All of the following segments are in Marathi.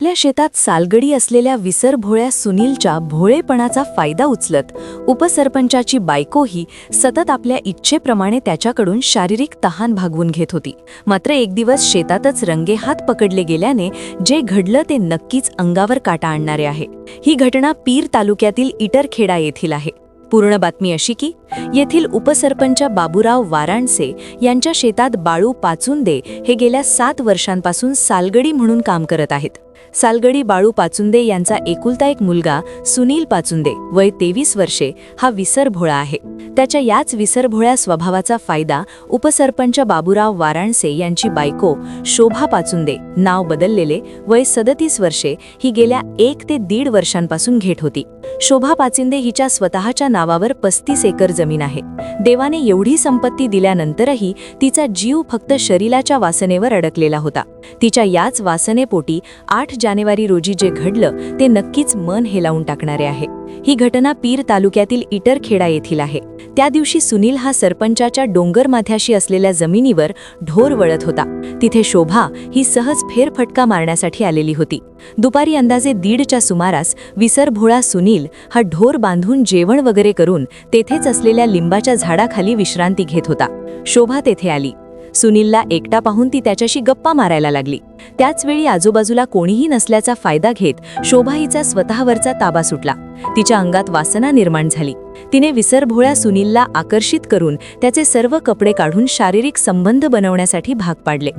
आपल्या शेतात सालगडी असलेल्या विसरभोळ्या सुनीलच्या भोळेपणाचा फायदा उचलत उपसरपंचाची बायकोही सतत आपल्या इच्छेप्रमाणे त्याच्याकडून शारीरिक तहान भागवून घेत होती. मात्र एक दिवस शेतातच रंगेहात पकडले गेल्याने जे घडलं ते नक्कीच अंगावर काटा आणणारे आहे. ही घटना पीर तालुक्यातील इटरखेडा येथील आहे. पूर्ण बातमी अशी की येथील उपसरपंच बाबूराव वाराणसे यांच्या शेतात बाळू पाचुंदे हे गेल्या सात वर्षांपासून सालगडी म्हणून काम करत आहेत. सालगडी बाळू पाचुंदे यांचा एकुलता एक मुलगा सुनील पाचुंदे वय तेवीस वर्षे हा विसरभोळा आहे. त्याच्या याच विसरभोळ्या स्वभावाचा फायदा उपसरपंच बाबूराव वाराणसे यांची बायको शोभा पाचुंदे नाव बदललेले वय सदतीस वर्षे ही गेल्या एक ते दीड वर्षांपासून घेत होती. शोभा पाचिंदे हिच्या स्वतःच्या नावावर पस्तीस एकर जमीन आहे. देवाने एवढी संपत्ती दिल्यानंतरही तिचा जीव फक्त शरीराच्या वासनेवर अडकलेला होता. तिच्या याच वासनेपोटी आठ जानेवारी रोजी जे घडलं ते नक्कीच मन हेलावून टाकणारे आहे. ही घटना पीर तालुक्यातील इटरखेडा येथील आहे. त्या दिवशी सुनील हा सरपंचाच्या डोंगर माथ्याशी असलेल्या जमिनीवर ढोर वळत होता. तिथे शोभा ही सहज फेरफटका मारण्यासाठी आलेली होती. दुपारी अंदाजे दीडच्या सुमारास विसरभोळा सुनील हा ढोर बांधून जेवण वगैरे करून तेथेच असलेल्या लिंबाच्या झाडाखाली विश्रांती घेत होता. शोभा तेथे आली. सुनीलला एकटा पाहून ती त्याच्याशी गप्पा मारायला लागली. त्याचवेळी आजूबाजूला कोणीही नसल्याचा फायदा घेत शोभा हिचा स्वतःवरचा ताबा सुटला. तिच्या अंगात वासना निर्माण झाली. तिने विसरभोळ्या सुनीलला आकर्षित करून त्याचे सर्व कपडे काढून शारीरिक संबंध बनवण्यासाठी भाग पाडले.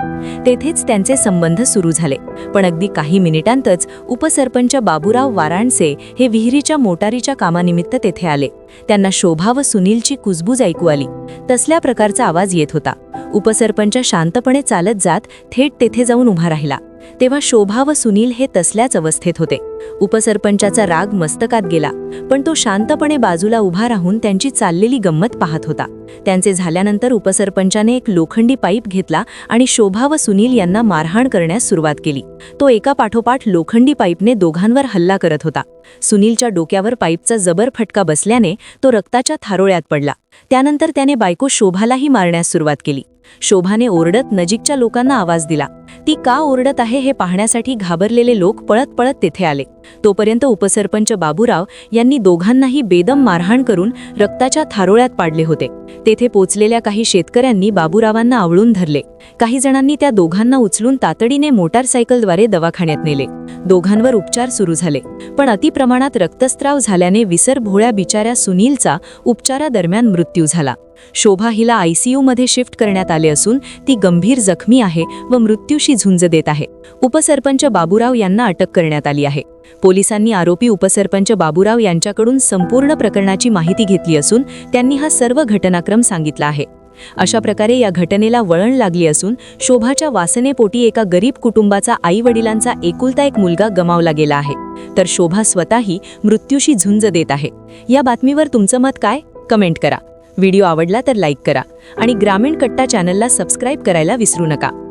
तेथेच त्यांचे संबंध सुरू झाले. पण अगदी काही मिनिटांतच उपसरपंच बाबूराव वाराणसे हे विहिरीच्या मोटारीच्या कामानिमित्त तेथे आले. त्यांना शोभा व सुनीलची कुजबूज ऐकू आली. तसल्या प्रकारचा आवाज येत होता. उपसरपंच शांतपणे चालत जात थेट तेथे जाऊन उभा राहिला. तेव्हा शोभा व सुनील हे तसल्याच अवस्थेत होते. उपसरपंचाचा राग मस्तकात गेला पण तो शांतपणे बाजूला उभा राहून त्यांची चाललेली गंमत पाहत होता. त्यांचे झाल्यानंतर उपसरपंचाने एक लोखंडी पाईप घेतला आणि शोभा व सुनील यांना मारहाण करण्यास सुरुवात केली. तो एका पाठोपाठ लोखंडी पाईपने दोघांवर हल्ला करत होता. सुनीलच्या डोक्यावर पाईपचा जबर फटका बसल्याने तो रक्ताच्या थारोळ्यात पडला. त्यानंतर त्याने बायको शोभालाही मारण्यास सुरुवात केली. शोभाने ओरडत नजीकच्या लोकांना आवाज दिला. ती का ओरडत आहे हे पाहण्यासाठी घाबरलेले लोक पळत पळत तेथे आले. तोपर्यंत उपसरपंच बाबूराव यांनी दोघांनाही बेदम मारहाण करून रक्ताच्या थारोळ्यात पाडले होते. तेथे पोचलेल्या काही शेतकऱ्यांनी बाबूरावांना आवळून धरले. काही जणांनी त्या दोघांना उचलून तातडीने मोटारसायकलद्वारे दवाखान्यात नेले. दोघांवर उपचार सुरू झाले. पण अतिप्रमाणात रक्तस्त्राव झाल्याने विसर भोळ्या बिचाऱ्या सुनीलचा उपचारादरम्यान मृत्यू झाला. शोभा हिला आयसीयूमध्ये शिफ्ट करण्यात आले असून ती गंभीर जखमी आहे व मृत्यूशी झुंज देत आहे. उपसरपंच बाबूराव यांना अटक करण्यात आली आहे. पोलिसांनी आरोपी उपसरपंच बाबूराव यांच्याकडून संपूर्ण प्रकरणाची माहिती घेतली असून त्यांनी हा सर्व घटनाक्रम सांगितला आहे. अशा प्रकारे या घटनेला वळण लागली असून शोभाच्या वासनेपोटी एका गरीब कुटुंबाचा आई वडिलांचा एकुलता एक मुलगा गमावला गेला आहे. तर शोभा स्वतःही मृत्यूशी झुंज देत आहे. या बातमीवर तुमचं मत काय? कमेंट करा. व्हिडिओ आवडला तर लाईक करा आणि ग्रामीण कट्टा चॅनलला सबस्क्राईब करायला विसरू नका.